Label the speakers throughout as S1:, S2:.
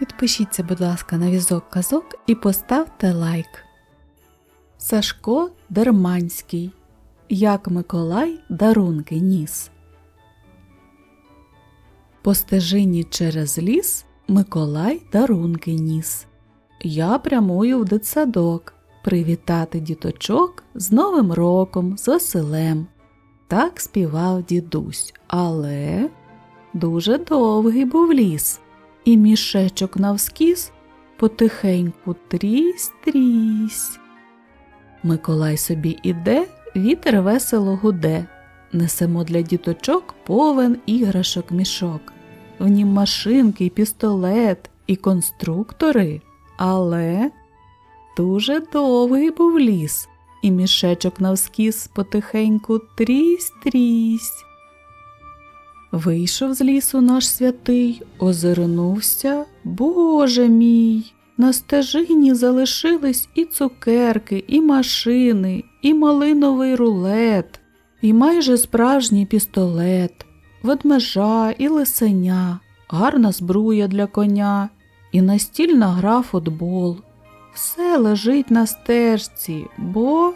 S1: Підпишіться, будь ласка, на візок казок і поставте лайк. Сашко Дерманський. Як Миколай дарунки ніс. По стежині через ліс Миколай дарунки ніс. Я прямую в дитсадок привітати діточок з Новим роком, з Василем. Так співав дідусь, але дуже довгий був ліс, і мішечок навскіз потихеньку трісь трісь. Миколай собі іде, вітер весело гуде. Несемо для діточок повен іграшок мішок. В нім машинки, і пістолет, і конструктори. Але дуже довгий був ліс, і мішечок навскіз потихеньку трісь трісь. Вийшов з лісу наш святий, озирнувся, Боже мій. На стежині залишились і цукерки, і машини, і малиновий рулет, і майже справжній пістолет, ведмежа і лисеня, гарна збруя для коня, і настільна гра футбол. Все лежить на стежці, бо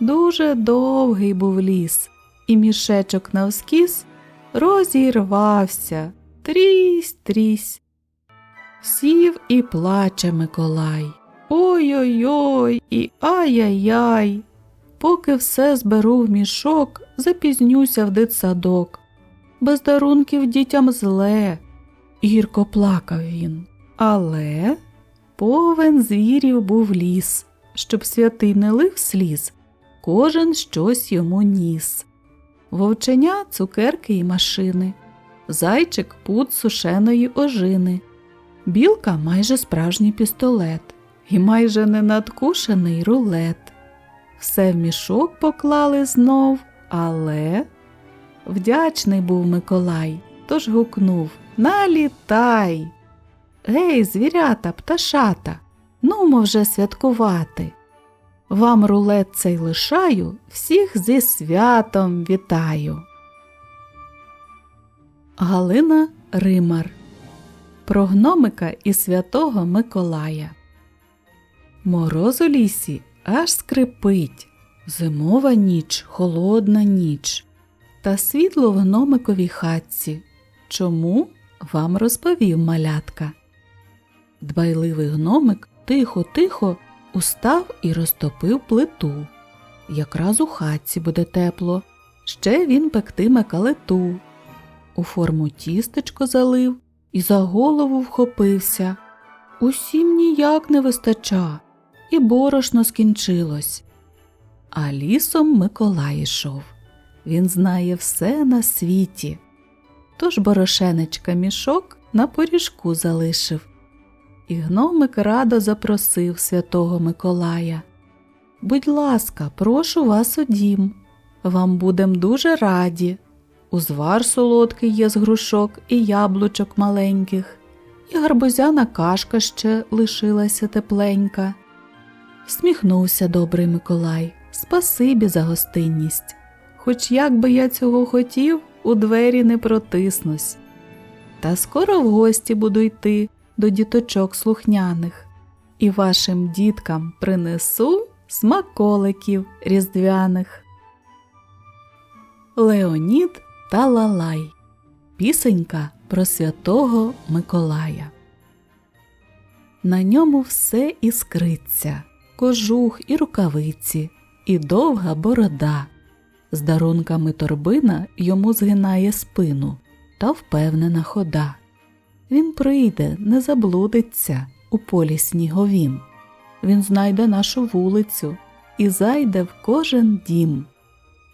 S1: дуже довгий був ліс, і мішечок навскіз розірвався, трісь трісь. Сів і плаче Миколай. Ой-ой-ой і ай-яй-яй. Поки все зберу в мішок, запізнюся в дитсадок. Без дарунків дітям зле. Гірко плакав він. Але повен звірів був ліс, щоб святий не лив сліз, кожен щось йому ніс. Вовченя цукерки і машини, зайчик пуд сушеної ожини. Білка майже справжній пістолет і майже ненадкушений рулет. Все в мішок поклали знов, але вдячний був Миколай, тож гукнув Налітай. Гей, звірята, пташата, нумо вже святкувати. Вам рулет цей лишаю, всіх зі святом вітаю. Галина Римар про гномика і святого Миколая. Мороз у лісі аж скрипить, зимова ніч, холодна ніч, та світло в гномиковій хатці. Чому вам розповів малятка? Дбайливий гномик тихо-тихо устав і розтопив плиту. Якраз у хатці буде тепло, ще він пектиме калиту. У форму тістечко залив і за голову вхопився. Усім ніяк не вистача, і борошно скінчилось. А лісом Миколай йшов. Він знає все на світі. Тож борошенечка мішок на поріжку залишив. І гномик радо запросив святого Миколая. Будь ласка, прошу вас у дім. Вам будем дуже раді. Узвар солодкий є з грушок і яблучок маленьких, і гарбузяна кашка ще лишилася тепленька. Сміхнувся добрий Миколай, спасибі за гостинність. Хоч як би я цього хотів, у двері не протиснусь. Та скоро в гості буду йти до діточок слухняних, і вашим діткам принесу смаколиків різдвяних. Леонід та Лалай. Пісенька про святого Миколая. На ньому все іскриться, кожух і рукавиці, і довга борода. З дарунками торбина йому згинає спину та впевнена хода. Він прийде, не заблудиться у полі сніговім. Він знайде нашу вулицю і зайде в кожен дім,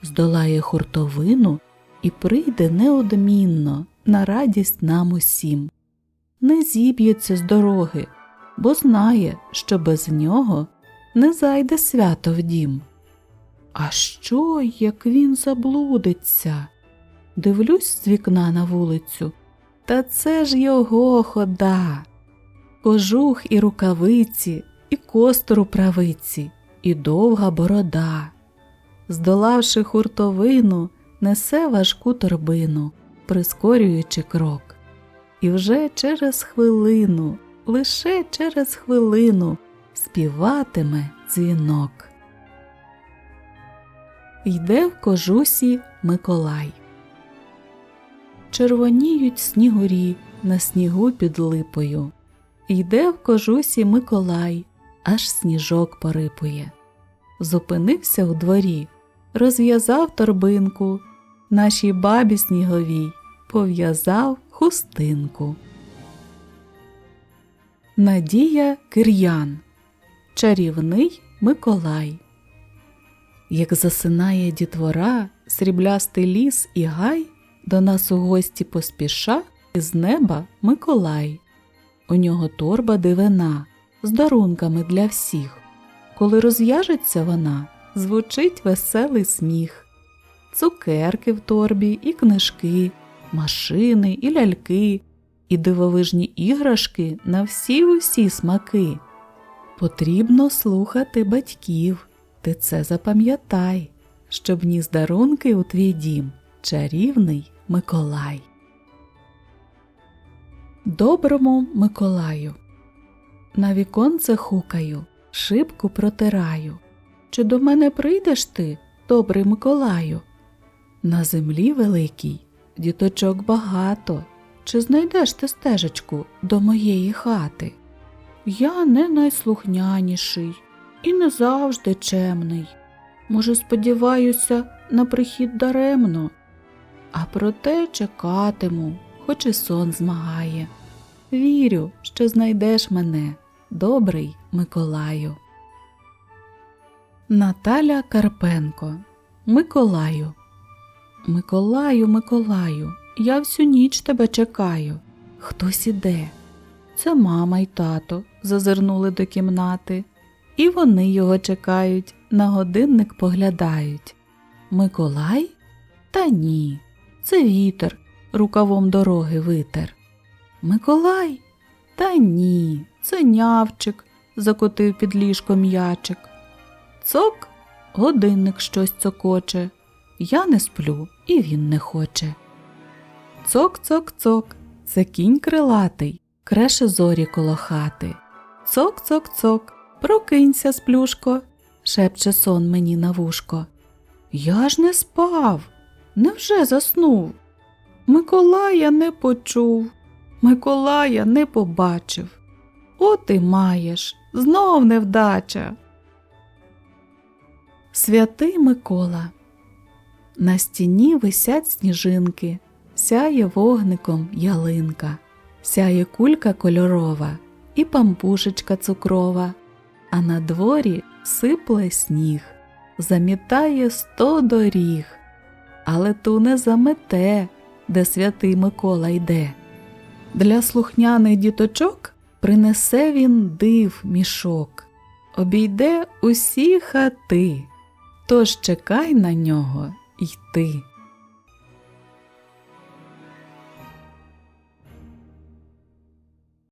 S1: здолає хуртовину і прийде неодмінно на радість нам усім. Не зіб'ється з дороги, бо знає, що без нього не зайде свято в дім. А що, як він заблудиться? Дивлюсь з вікна на вулицю, та це ж його хода. Кожух і рукавиці, і костор у правиці, і довга борода. Здолавши хуртовину, несе важку торбину, прискорюючи крок. І вже через хвилину лише через хвилину співатиме дзвінок. Йде в кожусі Миколай. Червоніють снігурі на снігу під липою. Йде в кожусі Миколай, аж сніжок порипує. Зупинився у дворі, розв'язав торбинку, нашій бабі сніговій пов'язав хустинку. Надія Кир'ян Чарівний Миколай. Як засинає дітвора, сріблястий ліс і гай, до нас у гості поспіша із неба Миколай. У нього торба дивина з дарунками для всіх. Коли розв'яжеться вона, звучить веселий сміх. Цукерки в торбі і книжки, машини і ляльки, і дивовижні іграшки на всі усі смаки. Потрібно слухати батьків, ти це запам'ятай, щоб ніс дарунки у твій дім чарівний Миколай. Доброму Миколаю. На віконце хукаю, шибку протираю. Чи до мене прийдеш ти, добрий Миколаю? На землі великій діточок багато. Чи знайдеш ти стежечку до моєї хати? Я не найслухняніший і не завжди чемний. Може, сподіваюся, на прихід даремно, а проте чекатиму, хоч і сон змагає. Вірю, що знайдеш мене, добрий Миколаю. Наталя Карпенко Миколаю. Миколаю, Миколаю, я всю ніч тебе чекаю. Хтось іде. Це мама й тато зазирнули до кімнати, і вони його чекають, на годинник поглядають. Миколай? Та ні, це вітер рукавом дороги витер. Миколай? Та ні, це нявчик, закотив під ліжко м'ячик. Цок, годинник щось цокоче. Я не сплю, і він не хоче. Цок-цок-цок, це кінь крилатий, креше зорі коло хати. Цок-цок-цок, прокинься, сплюшко, шепче сон мені на вушко. Я ж не спав, невже заснув? Миколая не почув, Миколая не побачив. От і маєш, знов невдача. Святий Микола. На стіні висять сніжинки, сяє вогником ялинка, сяє кулька кольорова і пампушечка цукрова, а на дворі сипле сніг, замітає сто доріг, але ту не замете, де святий Микола йде. Для слухняних діточок принесе він див мішок, обійде усі хати, тож чекай на нього й ти.